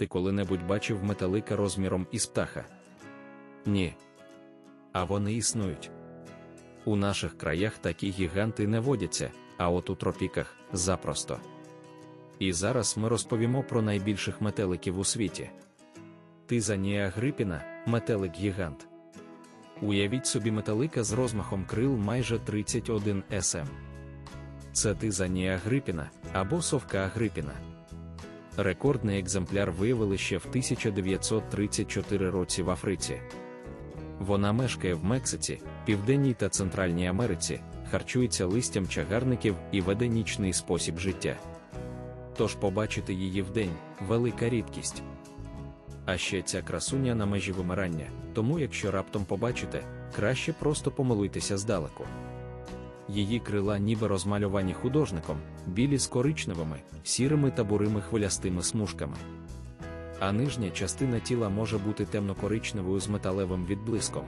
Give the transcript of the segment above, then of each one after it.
Ти коли-небудь бачив метелика розміром із птаха? Ні. А вони існують. У наших краях такі гіганти не водяться, а от у тропіках запросто. І зараз ми розповімо про найбільших метеликів у світі. Тизанія грипіна метелик гігант. Уявіть собі метелика з розмахом крил майже 31 см. Це тизанія грипіна або совка грипіна. Рекордний екземпляр виявили ще в 1934 році в Африці. Вона мешкає в Мексиці, Південній та Центральній Америці, харчується листям чагарників і веде нічний спосіб життя. Тож побачити її вдень велика рідкість. А ще ця красуня на межі вимирання, тому якщо раптом побачите, краще просто помилуйтеся здалеку. Її крила ніби розмальовані художником, білі з коричневими, сірими та бурими хвилястими смужками. А нижня частина тіла може бути темно-коричневою з металевим відблиском.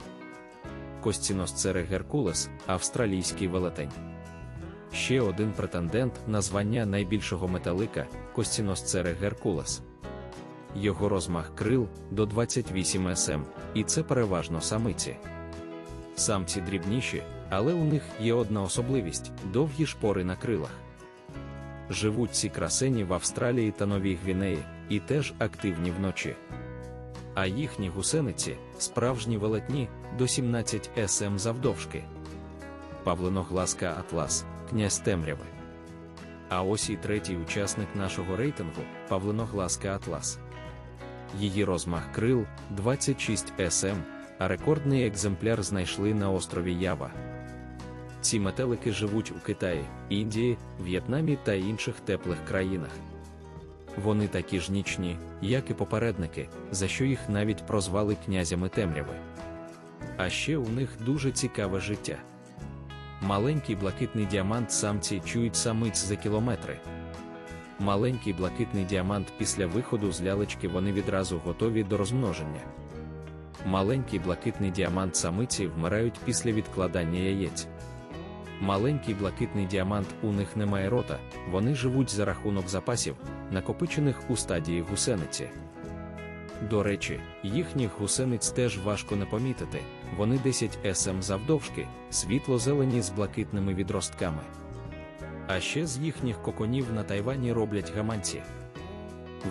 Костіносцере Геркулес австралійський велетень. Ще один претендент на звання найбільшого металика Костіносцере Геркулес. Його розмах крил до 28 см, і це переважно самиці. Самці дрібніші, але у них є одна особливість довгі шпори на крилах. Живуть ці красені в Австралії та Новій Гвінеї, і теж активні вночі. А їхні гусениці справжні велетні до 17 см завдовжки. Павлиногласка Атлас, князь темряви. А ось і третій учасник нашого рейтингу Павлиногласка Атлас. Її розмах крил 26 см, а рекордний екземпляр знайшли на острові Ява. Ці метелики живуть у Китаї, Індії, В'єтнамі та інших теплих країнах. Вони такі ж нічні, як і попередники, за що їх навіть прозвали князями темряви. А ще у них дуже цікаве життя. Маленький блакитний діамант самці чують самиць за кілометри. Маленький блакитний діамант після виходу з лялечки вони відразу готові до розмноження. Маленький блакитний діамант самиці вмирають після відкладання яєць. Маленький блакитний діамант у них немає рота, вони живуть за рахунок запасів, накопичених у стадії гусениці. До речі, їхніх гусениць теж важко не помітити, вони 10 см завдовжки, світло-зелені з блакитними відростками. А ще з їхніх коконів на Тайвані роблять гаманці.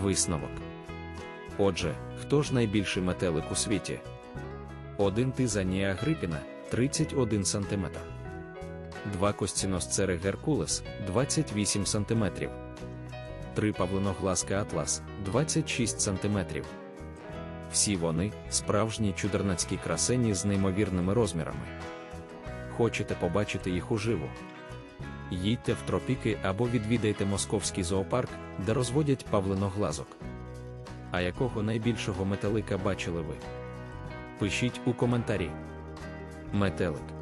Висновок. Отже, хто ж найбільший метелик у світі? Один тизанія грипіна 31 см. Два костіносцери Геркулес 28 см. Три павлиногласка Атлас 26 см. Всі вони справжні чудернацькі красені з неймовірними розмірами. Хочете побачити їх уживу? Їдьте в тропіки або відвідайте московський зоопарк, де розводять павлиноглазок. А якого найбільшого метелика бачили ви? Пишіть у коментарі. Метелик.